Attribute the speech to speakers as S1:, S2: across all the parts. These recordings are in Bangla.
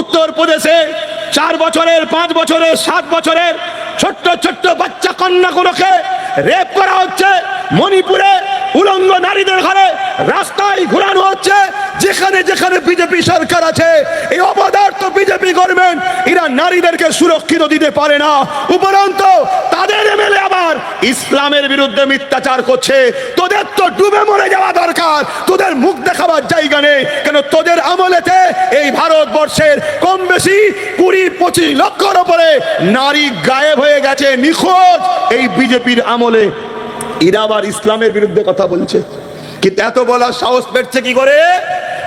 S1: উত্তর প্রদেশে চার বছরের, পাঁচ বছরের, সাত বছরের ছোট্ট ছোট্ট বাচ্চা কন্যাগুলোকে রেপ করা হচ্ছে। মণিপুরে উলঙ্গ নারীদের ঘরে রাস্তায় ঘোরানো হচ্ছে। যেখানে যেখানে বিজেপি সরকার আছে, এই অপদার্থ বিজেপি গভর্নমেন্ট এরা নারীদেরকে সুরক্ষিত দিতে পারে না। উপরন্ত তাদের এমএলএ ইসলামের বিরুদ্ধে মিথ্যাচার করছে। তোদের তো ডুবে মরে যাওয়া দরকার। তোদের মুখ দেখাবার জায়গা নেই। কেন তোদের আমলেতে এই ভারতবর্ষের কম বেশি কুড়ি, পঁচিশ লক্ষর ওপরে নারী গায়েব হয়ে গেছে, নিখোঁজ। এই বিজেপির আমলে এরা আবার ইসলামের বিরুদ্ধে কথা বলছে। কিন্তু এত বলার সাহস পেটছে কি করে?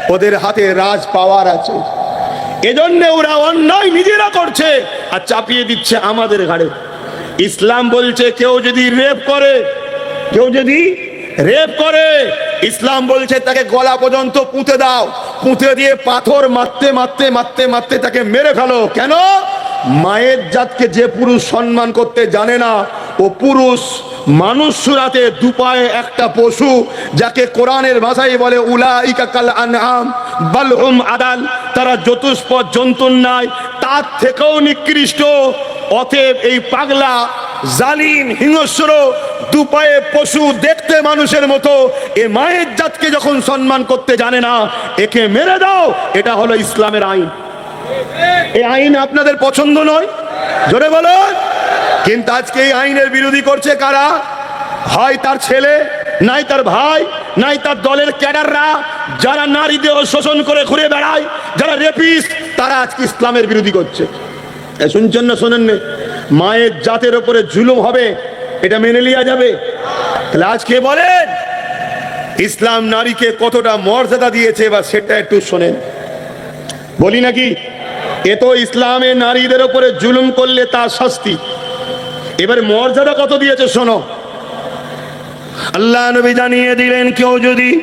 S1: ওদের হাতে রাজ পাওয়ার আছে। এজন্য ওরা অন্যায় নিজেরা করছে আর চাপিয়ে দিচ্ছে আমাদের ঘাড়ে। ইসলাম বলছে কেউ যদি রেপ করে, কেউ যদি রেপ করে, ইসলাম বলছে তাকে গলা পর্যন্ত পুঁতে দাও, পুঁতে দিয়ে পাথর মারতে মারতে মারতে মারতে তাকে মেরে ফেলো। কেন? মায়ের জাতকে যে পুরুষ সম্মান করতে জানে না, ও পুরুষ মানুষ সুরাতে দুপায়ে একটা পশু, যাকে কোরআনের ভাষায় বলে উলাইকা কাল আনআম বালহুম আদাল। তারা চতুষ্পদ জন্তুর নাই তার থেকেও নিকৃষ্ট। অতএব এই পাগলা, জালিম, হিংস্র, দুপায়ে পশু দেখতে মানুষের মতো এ মায়ের জাতকে যখন সম্মান করতে জানে না, একে মেরে দাও, এটা হলো ইসলামের আইন। এই আইন আপনাদের পছন্দ নয়? জোরে বলো। কিন্তু আজকে এই আইনের বিরোধী করছে কারা? হয় তার ছেলে, নাই তার ভাই, নাই তার দলের ক্যাডাররা, যারা নারী দেহ শোষণ করে ঘুরে বেড়ায়, যারা রেপিস তারা আজকে ইসলামের বিরোধী করছে। শুনছেন না, শোনেন? মায়ের জাতের ওপরে জুলুম হবে, এটা মেনে নেওয়া যাবে। তাহলে আজকে বলেন? ইসলাম নারীকে কতটা মর্যাদা দিয়েছে বা সেটা একটু শোনেন। বলি নাকি? এ তো ইসলামে নারীদের ওপরে জুলুম করলে তার শাস্তি। এবার মর্যাদা কত দিয়েছে, শোনো। আল্লাহ নবী জানিয়ে দিলেন, কেউ যদি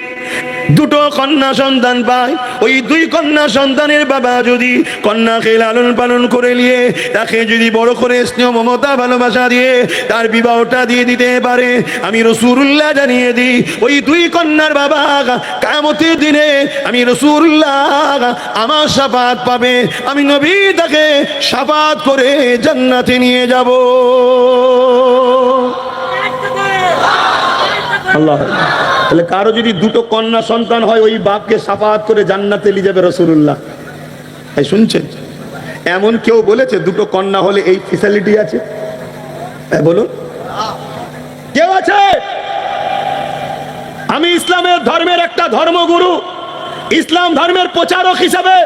S1: দুটো কন্যা সন্তান পায়। ওই দুই কন্যা সন্তানের বাবা যদি কন্যাকে লালন পালন করে নিয়ে, তাকে যদি বড় করে স্নেহ, মমতা, ভালোবাসা দিয়ে তার বিবাহটা দিয়ে দিতে পারে, আমি রসুরুল্লাহ জানিয়ে দিই, ওই দুই কন্যার বাবা কামতের দিনে আমি রসুরুল্লাহ আমার সাফাত পাবে, আমি নবী তাকে সাফাত করে জান্নাতে নিয়ে যাব। আল্লাহ। তাহলে কারও যদি দুটো কন্যা সন্তান হয়, ওই বাপকে সাফাত করে জান্নাতে নিয়ে যাবে রসুল্লাহ তাই শুনছেন? এমন কেউ বলেছে, দুটো কন্যা হলে এই ফেসিলিটি আছে? হ্যাঁ বলুন। কেউ আছে? আমি ইসলামের ধর্মের একটা ধর্মগুরু, ইসলাম ধর্মের প্রচারক হিসাবে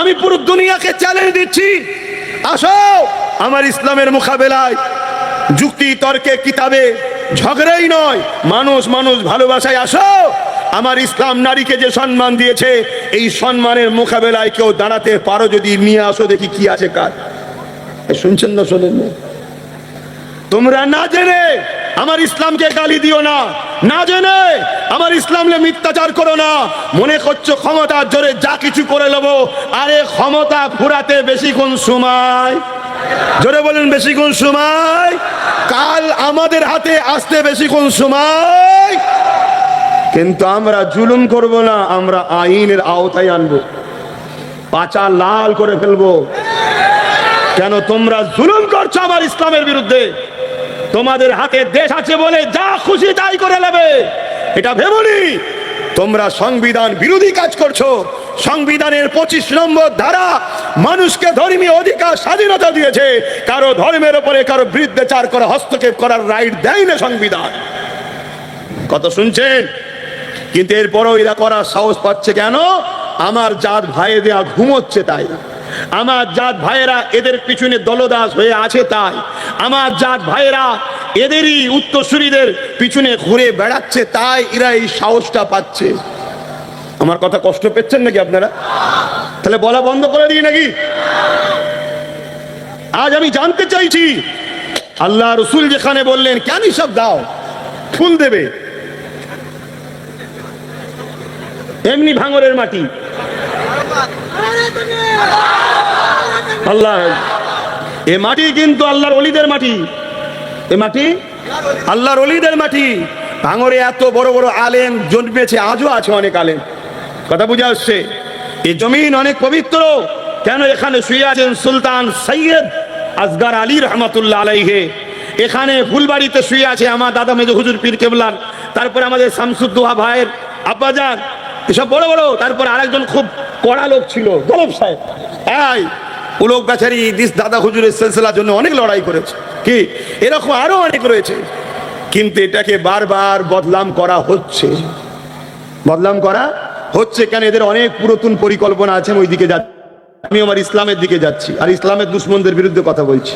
S1: আমি পুরো দুনিয়াকে চ্যালেঞ্জ দিচ্ছি। আসো, আমার ইসলামের মোকাবেলায়। যুক্তি, তর্কে, কিতাবে ঝগড়াই নয়। মানুষ মানুষ ভালোবাসায় আসো। আমার ইসলাম নারীকে যে সম্মান দিয়েছে, এই সম্মানের মোকাবেলায় কেউ দাঁড়াতে পারো যদি নিয়ে আসো দেখি কি আছে এ শুনছেন না, শোনেন না। তোমরা না জেনে আমার ইসলামকে গালি দিও না। না জেনে আমার ইসলামকে মিথ্যাচার করো না। মনে করছ ক্ষমতার জোরে যা কিছু করে নেব, আরে ক্ষমতা ফুরাতে বেশিক্ষণ সময় জোরে বলুন বেশিক্ষণ সময়? কাল আমাদের হাতে আসতে বেশিক্ষণ সময়? কিন্তু আমরা জুলুম করব না, আমরা আইনের আওতায় আনব। পাচা লাল করে ফেলব। কেন তোমরা জুলুম করছ আমার ইসলামের বিরুদ্ধে? তোমাদের হাতে দেশ আছে বলে যা খুশি তাই করে নেবে। এটা ভেবনি তোমরা সংবিধান বিরোধী কাজ করছ। সংবিধানের পঁচিশ নম্বর ধারা মানুষকে ধর্মীয় অধিকার, স্বাধীনতা দিয়েছে। কারও ধর্মের উপরে কারও বৃদ্ধাচার করা, হস্তক্ষেপ করার রাইট দেয় না সংবিধান। কত শুনছেন? কিন্তু এরপরও এরা করার সাহস পাচ্ছে কেন? আমার জাত ভাই দেয়া ঘুমোচ্ছে তাই। আমার জাত ভাইয়েরা এদের পিছনে দলদাস হয়ে আছে তাই। আমার জাত ভাইয়েরা এদেরই উত্তরসূরিদের পিছনে ঘুরে বেড়াচ্ছে তাই এরা এই সাহসটা পাচ্ছে। আমার কথা কষ্ট পেচ্ছেন নাকি আপনারা? তাহলে বলা বন্ধ করে দিই নাকি? আজ আমি জানতে চাইছি, আল্লাহ রসুল যেখানে বললেন, কেন সব দাও? ফুল দেবে। এমনি ভাঙরের মাটি। আল্লাহ, এ মাটি কিন্তু আল্লাহর অলিদের মাটি। এ মাটি? আল্লাহর অলিদের মাটি। ভাঙরে এত বড় বড় আলেম জন্মেছে, আজও আছে অনেক আলেম। কথা বুঝে আসছে এই জমিন অনেক পবিত্র। কেন এখানে শুয়ে আছেন সুলতান সৈয়দ আসগার আলী রহমতুল্লাহ আলাইহে? এখানে ফুলবাড়িতে শুয়ে আছে আমার দাদা মেজ হুজুর পীর কেবলার, তারপরে আমাদের শামসুদ্দোহা ভাইয়ের আব্বাজান। এসব বড় বড়, তারপর আরেকজন খুব কড়া লোক ছিল গলব সাহেব। এই উলোক বেচারি দিস দাদা হুজুরের সিলসিলার জন্য অনেক লড়াই করেছে। কি? এরকম আরও অনেক রয়েছে। কিন্তু এটাকে বারবার বদলাম করা হচ্ছে। বদলাম করা হচ্ছে কেন এদের অনেক পুরাতন পরিকল্পনা আছে, আমি ওই দিকে যাচ্ছি আমি আমার ইসলামের দিকে যাচ্ছি, আর ইসলামের দুশ্মনদের বিরুদ্ধে কথা বলছি?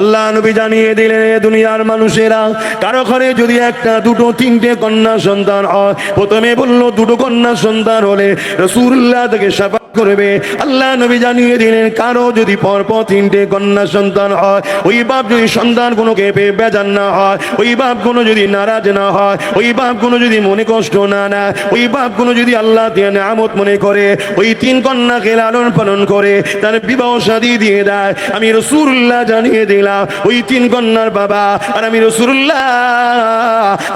S1: আল্লাহ নবী জানিয়ে দিলেন দুনিয়ার মানুষেরা, কারও ঘরে যদি একটা, দুটো, তিনটে কন্যা সন্তান হয়, প্রথমে বলল, দুটো কন্যা সন্তান হলে রসুল্লাহ থেকে সাফা করবে। আল্লাহ নবী জানিয়ে দিলেন, কারও যদি পরপর তিনটে কন্যা সন্তান হয়, ওই বাপ যদি সন্তান কোনোকে পেয়ে বেজান না হয়, ওই বাপ কোনো যদি নারাজ না হয়, ওই বাপ কোনো যদি মনে কষ্ট না না ওই বাপ কোনো যদি আল্লাহ দিয়ে আমত মনে করে, ওই তিন কন্যাকে লালন পালন করে, তার বিবাহ শাদী দিয়ে দেয়। আমি রসুল্লাহ জানিয়ে দিলাম, ওই তিন কন্যার বাবা আর আমি রসুল্লাহ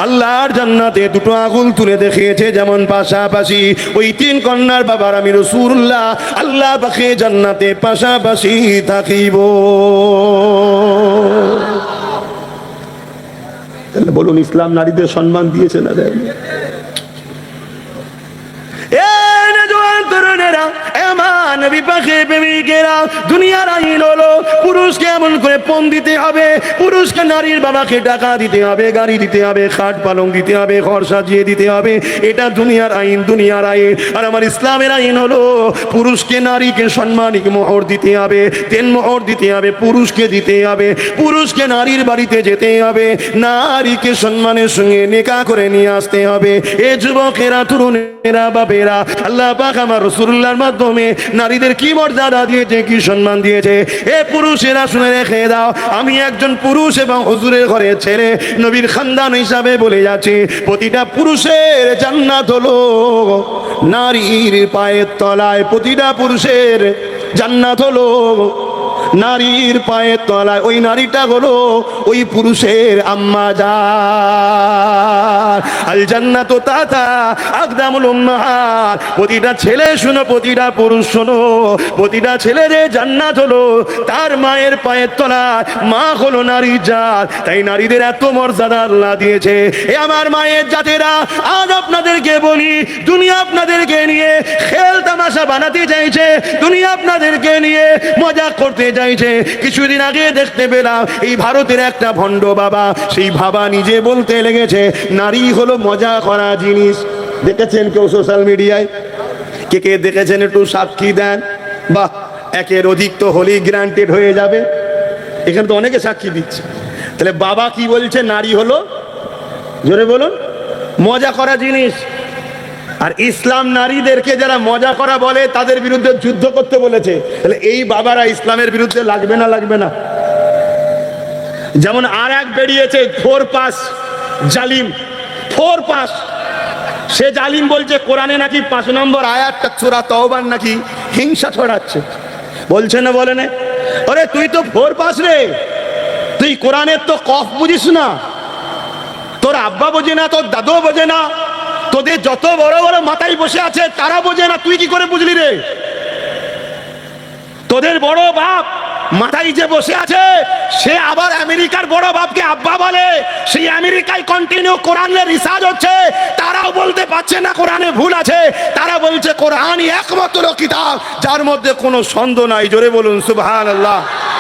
S1: আল্লাহর জান্নাতে দুটো আগুন তুলে দেখিয়েছে, যেমন পাশাপাশি ওই তিন কন্যার বাবার আমি রসুল্লাহ আল্লাহ পাখে জান্নাতে পাশাপাশি থাকিব। তাহলে বলুন ইসলাম নারীদের সম্মান দিয়েছে না দেয় এ তরুণেরা, এ মা নবী প্রেমিকেরা, দুনিয়ার আইন হলো পুরুষকে এমন করে পণ দিতে হবে পুরুষকে নারীর বাবাকে টাকা দিতে হবে গাড়ি দিতে হবে খাট পালং দিতে হবে ঘর সাজিয়ে দিতে হবে এটা দুনিয়ার আইন দুনিয়ার আইন। আর আমার ইসলামের আইন হলো পুরুষকে নারীকে সম্মানিক মোহর দিতে হবে তেন মোহর দিতে হবে পুরুষকে দিতে হবে পুরুষকে নারীর বাড়িতে যেতে হবে নারীকে সম্মানের সঙ্গে নেকা করে নিয়ে আসতে হবে। এ যুবকেরা তরুণেরা বাপেরা আল্লাহ পাক আমার রসুল্লাহর মাধ্যমে নারীদের কি মর্যাদা দিয়েছে, কি সম্মান দিয়েছে? এ পুরুষেরা শুনে রেখে দাও, আমি একজন পুরুষ এবং হুজুরের ঘরে ছেলে, নবীর খানদান হিসাবে বলে যাচ্ছি, প্রতিটা পুরুষের জান্নাত হলো নারীর পায়ের তলায়, প্রতিটা পুরুষের জান্নাত হলো নারীর পায়ের তলায়, ওই নারীটা হলো ওই পুরুষের আম্মা যান আল জান্নাত তাতা, আকদামুল উম্মাহাত। প্রতিটা ছেলে শুনো, প্রতিটা পুরুষ শোনো, প্রতিটা ছেলে যে জান্নাত হলো, তার মায়ের পায়ের তলায় মা হলো নারী জাত। তাই নারীদের এত মর্যাদা আল্লাহ দিয়েছে। এ আমার মায়ের জাতেরা, আজ আপনাদেরকে বলি, দুনিয়া আপনাদেরকে নিয়ে খেল তামাশা বানাতে চাইছে, দুনিয়া আপনাদেরকে নিয়ে মজা করতে চাইছে। কিছুদিন আগে দেখতে পেলাম, এই ভারতের একটা ভণ্ড বাবা, সেই বাবা নিজে বলতে লেগেছে, নারী হলো মজা করা জিনিস। দেখেছেন কেউ সোশ্যাল মিডিয়ায় কে কে দেখেছেন একটু সাক্ষী দেন? বা একের অধিক তো হলেই গ্রান্টেড হয়ে যাবে। এখানে তো অনেকে সাক্ষী দিচ্ছে। তাহলে বাবা কি বলছে? নারী হলো? জোরে বলুন। মজা করা জিনিস। আর ইসলাম নারীদেরকে যারা মজা করা বলে, তাদের বিরুদ্ধে যুদ্ধ করতে বলেছে। তাহলে এই বাবারা ইসলামের বিরুদ্ধে লাগবে না লাগবে না? যেমন আর এক বেরিয়েছে, ফোর পাস জালিম। ফোর পাস। সে জালিম বলছে, কোরআনে নাকি পাঁচ নম্বর আয়াতটা চূড়া তহবান নাকি হিংসা ছড়াচ্ছে। বলছে না, বলে না। আরে, তুই তো ফোর পাস রে। তুই কোরআনের তো কফ বুঝিস না। তোর আব্বা বোঝে না, তোর দাদু বোঝে না। তোদের যত বড় বড় মাথায় বসে আছে, তারা বোঝে না। তুই কি করে বুঝলি রে? তোদের বড় বাপ মাথায় যে বসে আছে, সে আবার আমেরিকার বড় বাপকে আব্বা বলে। সেই আমেরিকায় কন্টিনিউ কোরআনের রিসার্চ হচ্ছে, তারাও বলতে পারছে না কোরআনে ভুল আছে। তারা বলছে, কোরআনই একমাত্র কিতাব, যার মধ্যে কোনো সন্দেহ নাই। জোরে বলুন, সুবহানাল্লাহ। আল্লাহ